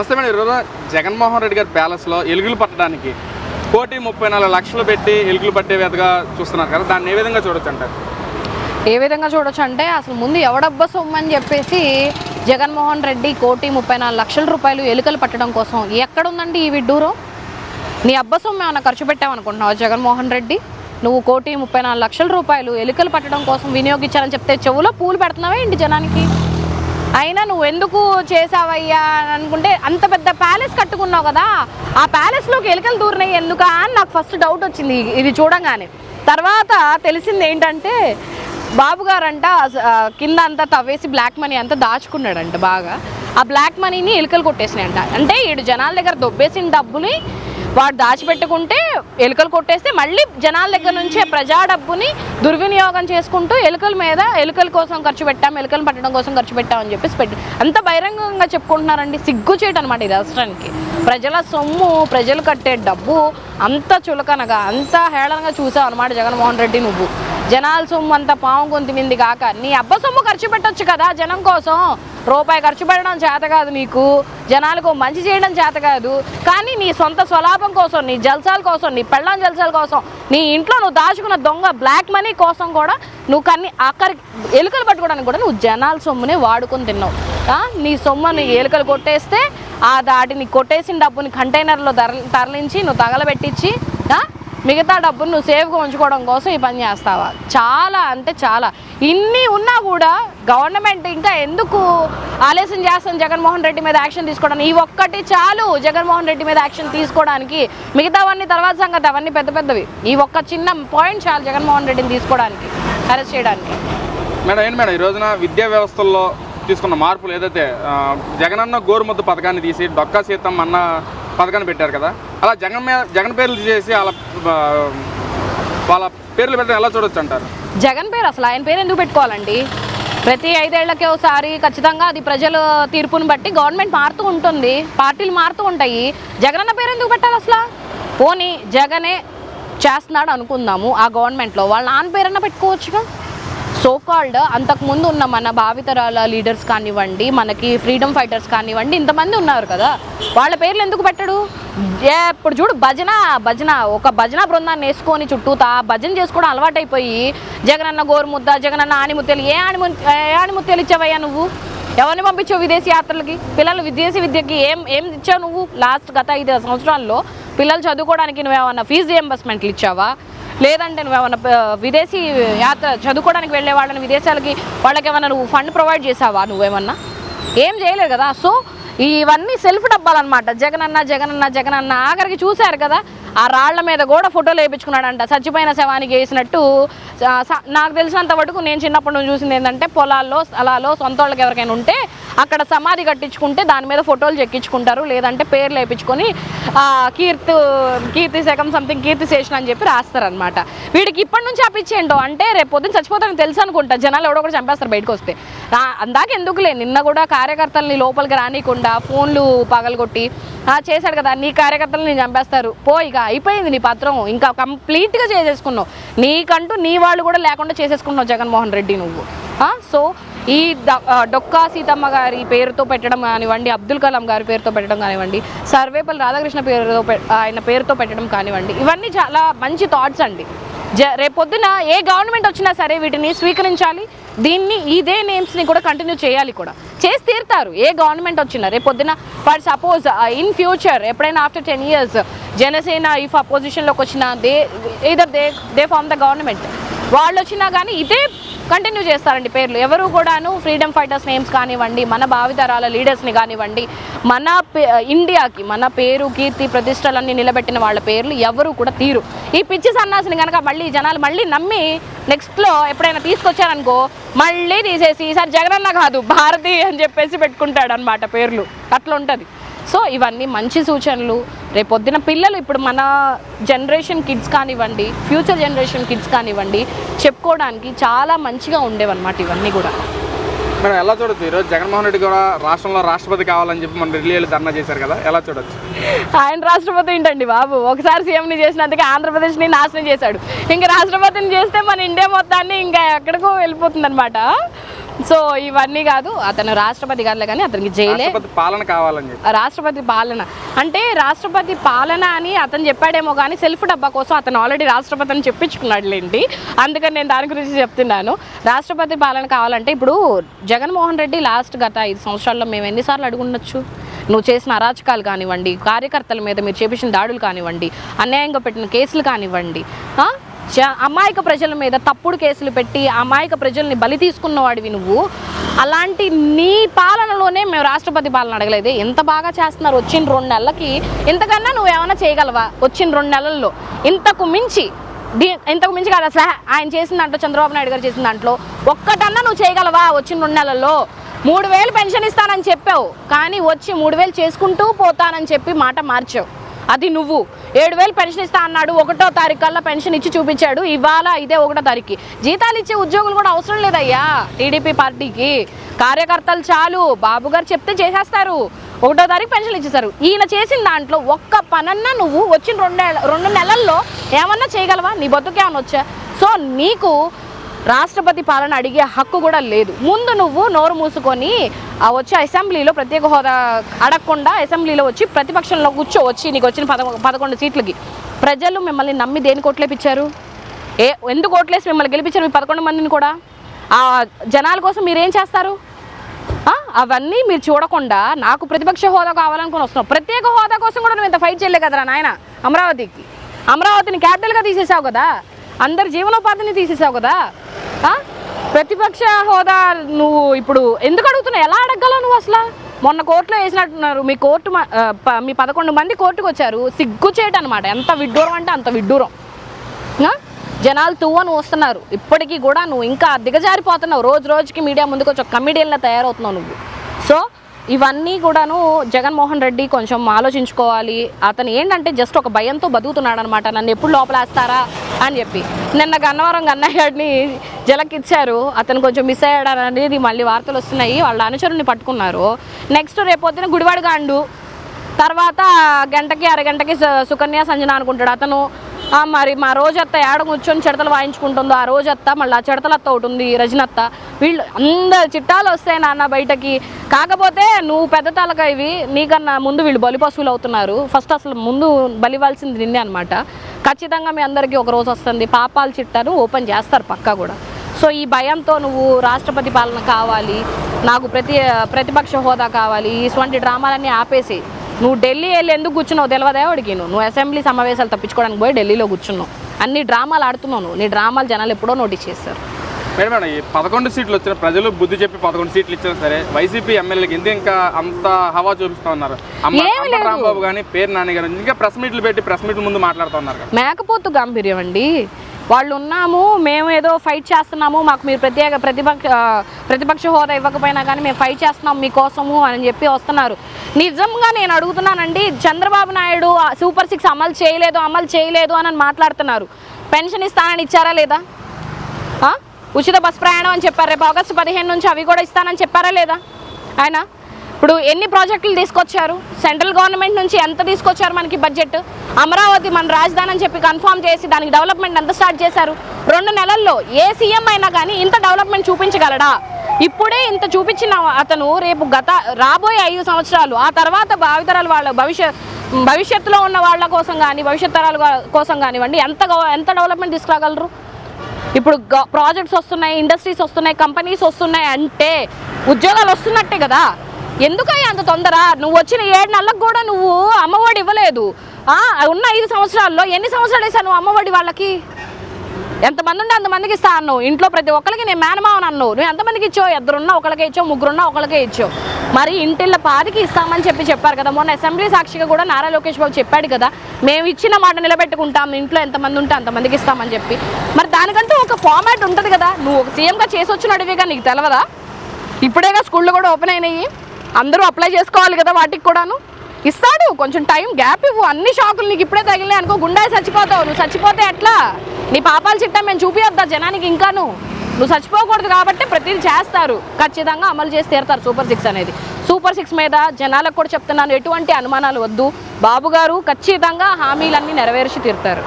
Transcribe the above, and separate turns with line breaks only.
నమస్తే మేడం. ఈరోజు జగన్మోహన్ రెడ్డి గారి ప్యాలెస్లో ఎలుగులు పట్టడానికి కోటి ముప్పై నాలుగు లక్షలు పెట్టి ఎలుగులు పట్టే విధంగా చూస్తున్నారు కదా. దాన్ని ఏ విధంగా చూడొచ్చు అంటారు?
ఏ విధంగా చూడొచ్చు అంటే అసలు ముందు ఎవడబ్బ సొమ్ము అని చెప్పేసి జగన్మోహన్ రెడ్డి కోటి ముప్పై నాలుగు లక్షల రూపాయలు ఎలుకలు పట్టడం కోసం ఎక్కడుందండి ఈ విడ్డూరం? నీ అబ్బ సొమ్ము ఏమైనా ఖర్చు పెట్టామనుకుంటున్నావు జగన్మోహన్ రెడ్డి? నువ్వు కోటి ముప్పై నాలుగు లక్షల రూపాయలు ఎలుకలు పట్టడం కోసం వినియోగించాలని చెప్తే చెవులో పూలు పెడుతున్నావా ఏంటి జనానికి? అయినా నువ్వు ఎందుకు చేసావయ్యా అని అనుకుంటే అంత పెద్ద ప్యాలెస్ కట్టుకున్నావు కదా ఆ ప్యాలెస్లోకి ఎలుకలు దూరినాయి ఎందుకా అని నాకు ఫస్ట్ డౌట్ వచ్చింది ఇది చూడంగానే. తర్వాత తెలిసింది ఏంటంటే బాబు గారంట కింద అంతా తవ్వేసి బ్లాక్ మనీ అంతా దాచుకున్నాడంట బాగా. ఆ బ్లాక్ మనీని ఎలుకలు కొట్టేసినాయంట. అంటే ఏడు జనాల దగ్గర దొబ్బేసిన డబ్బుని వాడు దాచిపెట్టుకుంటే ఎలుకలు కొట్టేస్తే మళ్ళీ జనాల దగ్గర నుంచే ప్రజా డబ్బుని దుర్వినియోగం చేసుకుంటూ ఎలుకల మీద ఎలుకల కోసం ఖర్చు పెట్టాం ఎలుకలు పట్టడం కోసం ఖర్చు పెట్టాం అని చెప్పేసి పెట్టి అంత బహిరంగంగా చెప్పుకుంటున్నారండి. సిగ్గుచేయటం అనమాట ఈ రాష్ట్రానికి. ప్రజల సొమ్ము ప్రజలు కట్టే డబ్బు అంత చులకనగా అంత హేళనగా చూసావు అనమాట జగన్మోహన్ రెడ్డి నువ్వు. జనాల సొమ్ము అంత పాము గొంతుమింది కాక నీ అబ్బ సొమ్ము ఖర్చు పెట్టొచ్చు కదా జనం కోసం. రూపాయి ఖర్చు పెట్టడం చేత కాదు నీకు. జనాలకు మంచి చేయడం చేత కాదు. కానీ నీ సొంత స్వలాభం కోసం నీ జల్సాల కోసం నీ పెళ్ళాం జల్సాల కోసం నీ ఇంట్లో నువ్వు దాచుకున్న దొంగ బ్లాక్ మనీ కోసం కూడా నువ్వు కన్ని అక్కడి ఎలుకలు పట్టుకోవడానికి కూడా నువ్వు జనాల సొమ్మునే వాడుకొని తిన్నావు. నీ సొమ్ముని ఎలుకలు కొట్టేస్తే ఆ దాటిని కొట్టేసిన డబ్బుని కంటైనర్లో తరలించి నువ్వు తగలబెట్టించి మిగతా డబ్బును నువ్వు సేఫ్గా ఉంచుకోవడం కోసం ఈ పని చేస్తావా? చాలా అంటే చాలా. ఇన్ని ఉన్నా కూడా గవర్నమెంట్ ఇంకా ఎందుకు ఆలస్యం చేస్తాను జగన్మోహన్ రెడ్డి మీద యాక్షన్ తీసుకోవడానికి? ఈ ఒక్కటి చాలు జగన్మోహన్ రెడ్డి మీద యాక్షన్ తీసుకోవడానికి. మిగతావన్నీ తర్వాత సంగతి అవన్నీ పెద్ద పెద్దవి. ఈ ఒక్క చిన్న పాయింట్ చాలు జగన్మోహన్ రెడ్డిని తీసుకోవడానికి అరెస్ట్ చేయడానికి.
మేడం ఏంటి మేడం ఈ రోజున విద్యా వ్యవస్థల్లో తీసుకున్న మార్పులు ఏదైతే జగనన్న గోరుమద్దు పథకాన్ని తీసి డొక్కా సీతం అన్న పథకాన్ని పెట్టారు కదా? అలా జగన్ మీద జగన్ పేర్లు చేసి వాళ్ళ వాళ్ళ పేర్లు పెట్టడం ఎలా చూడొచ్చు అంటారు?
జగన్ పేరు అసలు ఆయన పేరు ఎందుకు పెట్టుకోవాలండి? ప్రతి ఐదేళ్ళకి ఒకసారి ఖచ్చితంగా అది ప్రజల తీర్పును బట్టి గవర్నమెంట్ మారుతూ ఉంటుంది పార్టీలు మారుతూ ఉంటాయి. జగన్ అన్న పేరు ఎందుకు పెట్టాలి అసలు? పోనీ జగనే చేస్తున్నాడు అనుకుందాము ఆ గవర్నమెంట్లో. వాళ్ళ నాన్న పేరన్నా పెట్టుకోవచ్చుగా? సో కాల్డ్ అంతకుముందు ఉన్న మన భావితరాల లీడర్స్ కానివ్వండి మనకి ఫ్రీడమ్ ఫైటర్స్ కానివ్వండి ఇంతమంది ఉన్నారు కదా. వాళ్ళ పేర్లు ఎందుకు పెట్టడు? ఏ, ఇప్పుడు చూడు భజన భజన ఒక భజన బృందాన్ని వేసుకొని చుట్టూతా భజన చేసుకోవడం అలవాటైపోయి జగనన్న గోరుముద్ద జగనన్న ఆణిముత్యాలు ఏ ఆణిము ఏ ఆణిముత్యాలు ఇచ్చావయ్యా నువ్వు? ఎవరిని పంపించావు విదేశీ యాత్రలకి? పిల్లలు విదేశీ విద్యకి ఏం ఏం ఇచ్చావు నువ్వు? లాస్ట్ గత ఐదు సంవత్సరాల్లో పిల్లలు చదువుకోవడానికి నువ్వేమన్నా ఫీజు రియంబర్స్మెంట్లు ఇచ్చావా? లేదంటే నువ్వేమన్నా ఏమైనా విదేశీ యాత్ర చదువుకోవడానికి వెళ్ళే వాళ్ళని విదేశాలకి వాళ్ళకి ఏమైనా నువ్వు ఫండ్ ప్రొవైడ్ చేసావా నువ్వేమన్నా? ఏం చేయలేదు కదా. సో ఇవన్నీ సెల్ఫ్ డబ్బాలన్నమాట. జగనన్న జగనన్న జగనన్న ఆఖరికి చూశారు కదా. ఆ రాళ్ళ మీద కూడా ఫోటోలు వేయించుకున్నాడంట. చచ్చిపోయిన శవానికి వేసినట్టు స- నాకు తెలిసినంత వరకు నేను చిన్నప్పటి నుంచి చూసింది ఏంటంటే పొలాల్లో స్థలాల్లో సొంత వాళ్ళకి ఎవరికైనా ఉంటే అక్కడ సమాధి కట్టించుకుంటే దాని మీద ఫోటోలు చెక్కించుకుంటారు. లేదంటే పేర్లు వేయించుకొని కీర్తి కీర్తి శకం సంథింగ్ కీర్తి శేషన్ అని చెప్పి రాస్తారనమాట వీడికి ఇప్పటి నుంచి అప్పించేంటో అంటే రేపు పొద్దున్న చచ్చిపోతానని తెలుసు అనుకుంటా. జనాలు ఎవడో కూడా చంపేస్తారు బయటకు వస్తే. అందాక ఎందుకులే నిన్న కూడా కార్యకర్తల్ని లోపలికి రానియకుండా ఫోన్లు పగలగొట్టి చేశాడు కదా నీ కార్యకర్తలను చంపేస్తారు. పో ఇక అయిపోయింది నీ పత్రం. ఇంకా కంప్లీట్గా చేసేసుకున్నావు. నీకంటూ నీ వాళ్ళు కూడా లేకుండా చేసేసుకున్నావు జగన్మోహన్ రెడ్డి నువ్వు. సో ఈ డొక్కా సీతమ్మ గారి పేరుతో పెట్టడం కానివ్వండి అబ్దుల్ కలాం గారి పేరుతో పెట్టడం కానివ్వండి సర్వేపల్లి రాధాకృష్ణ పేరుతో ఆయన పేరుతో పెట్టడం కానివ్వండి ఇవన్నీ చాలా మంచి థాట్స్ అండి. జ రేపొద్దున ఏ గవర్నమెంట్ వచ్చినా సరే వీటిని స్వీకరించాలి. దీన్ని ఇదే నేమ్స్ని కూడా కంటిన్యూ చేయాలి కూడా. చేసి తీరుతారు. ఏ గవర్నమెంట్ వచ్చినా రేపొద్దున ఫర్ సపోజ్ ఇన్ ఫ్యూచర్ ఎప్పుడైనా after ten years Janasena if అపోజిషన్లోకి వచ్చినా they either they they form the government వాళ్ళు వచ్చినా కానీ ఇదే కంటిన్యూ చేస్తారండి పేర్లు. ఎవరు కూడాను ఫ్రీడమ్ ఫైటర్స్ నేమ్స్ కానివ్వండి మన భావితరాల లీడర్స్ని కానివ్వండి మన పే- ఇండియాకి మన పేరు కీర్తి ప్రతిష్టలన్నీ నిలబెట్టిన వాళ్ళ పేర్లు ఎవరు కూడా తీరు. ఈ పిచ్చి సన్నాసిని కనుక మళ్ళీ జనాలు మళ్ళీ నమ్మి నెక్స్ట్లో ఎప్పుడైనా తీసుకొచ్చారనుకో మళ్ళీ తీసేసి ఈసారి జగనన్న కాదు భారతి అని చెప్పేసి పెట్టుకుంటాడు అనమాట పేర్లు. అట్లా ఉంటుంది సో ఇవన్నీ మంచి సూచనలు. రేపొద్దున పిల్లలు ఇప్పుడు మన జనరేషన్ కిడ్స్ కానివ్వండి ఫ్యూచర్ జనరేషన్ కిడ్స్ కానివ్వండి చెప్పుకోవడానికి చాలా మంచిగా ఉండేవన్నమాట ఇవన్నీ కూడా.
మేడం ఎలా చూడొచ్చు? ఈరోజు జగన్మోహన్ రెడ్డి కూడా రాష్ట్రంలో రాష్ట్రపతి కావాలని చెప్పి మన ఢిల్లీలో ధర్నా చేశారు కదా ఎలా చూడొచ్చు?
ఆయన రాష్ట్రపతి ఏంటండి బాబు? ఒకసారి సీఎంని చేసినందుకే ఆంధ్రప్రదేశ్ని నాశనం చేశాడు. ఇంకా రాష్ట్రపతిని చేస్తే మన ఇండియా మొత్తాన్ని ఇంకా ఎక్కడికో వెళ్ళిపోతుంది అనమాట సో ఇవన్నీ కాదు అతను రాష్ట్రపతి కాదులే కానీ అతనికి జైలే.
పాలన కావాలని
రాష్ట్రపతి పాలన. అంటే రాష్ట్రపతి పాలన అని అతను చెప్పాడేమో కానీ సెల్ఫ్ డబ్బా కోసం అతను ఆల్రెడీ రాష్ట్రపతి అని చెప్పించుకున్నాడులేండి. అందుకని నేను దాని గురించి చెప్తున్నాను. రాష్ట్రపతి పాలన కావాలంటే ఇప్పుడు జగన్మోహన్ రెడ్డి లాస్ట్ గత ఐదు సంవత్సరాల్లో మేము ఎన్నిసార్లు అడుగుండొచ్చు? నువ్వు చేసిన అరాచకాలు కానివ్వండి కార్యకర్తల మీద మీరు చేపించిన దాడులు కానివ్వండి అన్యాయంగా పెట్టిన కేసులు కానివ్వండి అమాయక ప్రజల మీద తప్పుడు కేసులు పెట్టి అమాయక ప్రజల్ని బలి తీసుకున్నవాడివి నువ్వు. అలాంటి నీ పాలనలోనే మేము రాష్ట్రపతి పాలన అడగలేదు. ఎంత బాగా చేస్తున్నారు వచ్చిన రెండు నెలలకి? ఇంతకన్నా నువ్వు ఏమైనా చేయగలవా వచ్చిన రెండు నెలల్లో? ఇంతకు మించి దీ ఇంతకు మించి కాదు అసలు ఆయన చేసిన దాంట్లో చంద్రబాబు నాయుడు గారు చేసిన దాంట్లో ఒక్కటన్నా నువ్వు చేయగలవా వచ్చిన రెండు నెలల్లో? మూడు వేలు పెన్షన్ ఇస్తానని చెప్పావు. కానీ వచ్చి మూడు వేలు చేసుకుంటూ పోతానని చెప్పి మాట మార్చావు. అది నువ్వు. ఏడు వేలు పెన్షన్ ఇస్తా అన్నాడు. ఒకటో తారీఖు కల్లా పెన్షన్ ఇచ్చి చూపించాడు. ఇవాళ ఇదే ఒకటో తారీఖు. జీతాలు ఇచ్చే ఉద్యోగులు కూడా అవసరం లేదయ్యా టీడీపీ పార్టీకి. కార్యకర్తలు చాలు. బాబు గారు చెప్తే చేసేస్తారు. ఒకటో తారీఖు పెన్షన్ ఇచ్చేస్తారు ఈయన చేసిన దాంట్లో ఒక్క పనన్నా నువ్వు వచ్చిన రెండు నెల- రెండు నెలల్లో ఏమన్నా చేయగలవా? నీ బతుకేమన్నా వచ్చా? సో నీకు రాష్ట్రపతి పాలన అడిగే హక్కు కూడా లేదు. ముందు నువ్వు నోరు మూసుకొని ఆ అసెంబ్లీలో ప్రత్యేక హోదా అడగకుండా అసెంబ్లీలో వచ్చి ప్రతిపక్షంలో కూర్చో వచ్చి నీకు వచ్చిన పద పదకొండు సీట్లకి. ప్రజలు మిమ్మల్ని నమ్మి దేనికి ఓట్లేపించారు ఏ ఎందుకు ఓట్లేసి మిమ్మల్ని గెలిపించారు మీ పదకొండు మందిని కూడా? ఆ జనాల కోసం మీరేం చేస్తారు? అవన్నీ మీరు చూడకుండా నాకు ప్రతిపక్ష హోదా కావాలనుకుని వస్తున్నావు. ప్రత్యేక హోదా కోసం కూడా నువ్వు ఇంత ఫైట్ చేయలే కదరా నాయన అమరావతికి. అమరావతిని క్యాపిటల్గా తీసేసావు కదా? అందరి జీవనోపాధిని తీసేసావు కదా? ప్రతిపక్ష హోదా నువ్వు ఇప్పుడు ఎందుకు అడుగుతున్నావు? ఎలా అడగలవు నువ్వు అసలు? మొన్న కోర్టులో వేసినట్టున్నారు. మీ కోర్టు మీ పదకొండు మంది కోర్టుకు వచ్చారు. సిగ్గుచేట అనమాట ఎంత విడ్డూరం అంటే అంత విడ్డూరం. జనాలు తువ్వను వస్తున్నారు. ఇప్పటికీ కూడా నువ్వు ఇంకా దిగజారిపోతున్నావు. రోజు రోజుకి మీడియా ముందుకు వచ్చి ఒక కమిడియన్లా తయారవుతున్నావు నువ్వు. సో ఇవన్నీ కూడాను జగన్మోహన్ రెడ్డి కొంచెం ఆలోచించుకోవాలి. అతను ఏంటంటే జస్ట్ ఒక భయంతో బతుకుతున్నాడు అనమాట నన్ను ఎప్పుడు లోపలేస్తారా అని చెప్పి. నిన్న గన్నవరం గన్నయ్యడిని జలక్ ఇచ్చారు అతను కొంచెం మిస్ అయ్యాడు అనేది మళ్ళీ వార్తలు వస్తున్నాయి. వాళ్ళ అనుచరుని పట్టుకున్నారు. నెక్స్ట్ రేపొద్దున గుడివాడ గాండు. తర్వాత గంటకి అరగంటకి సుకన్య సంజన అనుకుంటాడు అతను. మరి మా రోజత్త ఏడ కూర్చొని చెడతలు వాయించుకుంటుందో ఆ రోజత్త మళ్ళీ ఆ చెడతలత్త ఒకటి ఉంది రజనత్త. వీళ్ళు అందరు చిట్టాలు వస్తాయి నాన్న బయటకి. కాకపోతే నువ్వు పెద్ద తలక ఇవి. నీకన్నా ముందు వీళ్ళు బలి పశువులు అవుతున్నారు. ఫస్ట్ అసలు ముందు బలివ్వాల్సింది నిన్నే అనమాట ఖచ్చితంగా మీ అందరికీ ఒక రోజు వస్తుంది. పాపాల చిట్టాను ఓపెన్ చేస్తారు పక్కా కూడా. సో ఈ భయంతో నువ్వు రాష్ట్రపతి పాలన కావాలి నాకు ప్రతి ప్రతిపక్ష హోదా కావాలి ఇటువంటి డ్రామాలన్నీ ఆపేసి నువ్వు ఢిల్లీ వెళ్ళి ఎందుకు కూర్చున్నావు తెలియదా వాడికి నువ్వు నువ్వు అసెంబ్లీ సమావేశాలు తప్పించుకోవడానికి పోయి ఢిల్లీలో కూర్చున్నావు. అన్ని డ్రామాలు ఆడుతున్నావు నీ డ్రామాలు జనాలు ఎప్పుడో నోటీస్ చేస్తారు
మేడం మేడం ఈ పదకొండు సీట్లు వచ్చిన ప్రజలు బుద్ధి చెప్పి పదకొండు సీట్లు ఇచ్చినా సరే వైసీపీ ఎమ్మెల్యేకి ఎందుకు ఇంకా అంత హవా చూపిస్తా ఉన్నారు. రాంబాబు కానీ పేరు నాని గారు ఇంకా ప్రెస్ మీట్లు పెట్టి ప్రెస్ మీట్ల ముందు మాట్లాడుతూ ఉన్నారు కదా.
మేకపోతు గాంభీర్యం అండి. వాళ్ళు ఉన్నాము మేము ఏదో ఫైట్ చేస్తున్నాము మాకు మీరు ప్రత్యేక ప్రతిపక్ష ప్రతిపక్ష హోదా ఇవ్వకపోయినా కానీ మేము ఫైట్ చేస్తున్నాం మీకోసము అని చెప్పి వస్తున్నారు. నిజంగా నేను అడుగుతున్నానండి చంద్రబాబు నాయుడు ఆ సూపర్ సిక్స్ అమలు చేయలేదు అమలు చేయలేదు అని మాట్లాడుతున్నారు. పెన్షన్ ఇస్తానని ఇచ్చారా లేదా? ఉచిత బస్ ప్రయాణం అని చెప్పారు రేపు ఆగస్టు పదిహేను నుంచి అవి కూడా ఇస్తానని చెప్పారా లేదా? ఆయన? ఇప్పుడు ఎన్ని ప్రాజెక్టులు తీసుకొచ్చారు? సెంట్రల్ గవర్నమెంట్ నుంచి ఎంత తీసుకొచ్చారు మనకి బడ్జెట్? అమరావతి మన రాజధాని అని చెప్పి కన్ఫర్మ్ చేసి దానికి డెవలప్మెంట్ ఎంత స్టార్ట్ చేశారు? రెండు నెలల్లో ఏ సీఎం అయినా కానీ ఇంత డెవలప్మెంట్ చూపించగలడా? ఇప్పుడే ఇంత చూపించిన అతను రేపు గత రాబోయే ఐదు సంవత్సరాలు ఆ తర్వాత భావితరాలు వాళ్ళ భవిష్యత్ భవిష్యత్తులో ఉన్న వాళ్ళ కోసం కానీ భవిష్యత్ తరాల కోసం కానివ్వండి ఎంత ఎంత డెవలప్మెంట్ తీసుకురాగలరు? ఇప్పుడు గ- ప్రాజెక్ట్స్ వస్తున్నాయి ఇండస్ట్రీస్ వస్తున్నాయి కంపెనీస్ వస్తున్నాయి అంటే ఉద్యోగాలు వస్తున్నట్టే కదా? ఎందుకయ్యా అంత తొందర? నువ్వు వచ్చిన ఏడు నెలలకు కూడా నువ్వు అమ్మఒడి ఇవ్వలేదు. ఉన్న ఐదు సంవత్సరాల్లో ఎన్ని సంవత్సరాలు వేసావు నువ్వు అమ్మఒడి వాళ్ళకి? ఎంతమంది ఉంటే అంతమందికి ఇస్తా అన్నావు. ఇంట్లో ప్రతి ఒక్కరికి నేను మేనమావని అన్నావు. నువ్వు ఎంతమందికి ఇచ్చావు? ఇద్దరున్నా ఒకరికే ఇచ్చావు ముగ్గురున్నా ఒకరికే ఇచ్చావు. మరి ఇంటిళ్ళ పాదికి ఇస్తామని చెప్పి చెప్పారు కదా. మొన్న అసెంబ్లీ సాక్షిగా కూడా నారా లోకేష్ బాబు చెప్పాడు కదా. మేము ఇచ్చిన మాట నిలబెట్టుకుంటాం. ఇంట్లో ఎంతమంది ఉంటే అంతమందికి ఇస్తామని చెప్పి. మరి దానికంటూ ఒక ఫార్మాట్ ఉంటుంది కదా. నువ్వు ఒక సీఎంగా చేసి వచ్చిన అడివేగా నీకు తెలవదా? ఇప్పుడేగా స్కూళ్ళు కూడా ఓపెన్ అయినాయి. అందరూ అప్లై చేసుకోవాలి కదా వాటికి కూడాను? ఇస్తాడు కొంచెం టైం గ్యాప్ ఇవ్వు. అన్ని షాకులు నీకు ఇప్పుడే తగిలినాయి అనుకో గుండె చచ్చిపోతావు. నువ్వు చచ్చిపోతే ఎట్లా? నీ పాపాల చిట్టా మేము చూపియొద్దా జనానికి ఇంకాను? నువ్వు చచ్చిపోకూడదు కాబట్టి ప్రతిదీ చేస్తారు. ఖచ్చితంగా అమలు చేసి తీరుతారు సూపర్ సిక్స్ అనేది. సూపర్ సిక్స్ మీద జనాలకు కూడా చెప్తున్నాను ఎటువంటి అనుమానాలు వద్దు. బాబు గారు ఖచ్చితంగా హామీలన్నీ నెరవేర్చి తీరుతారు.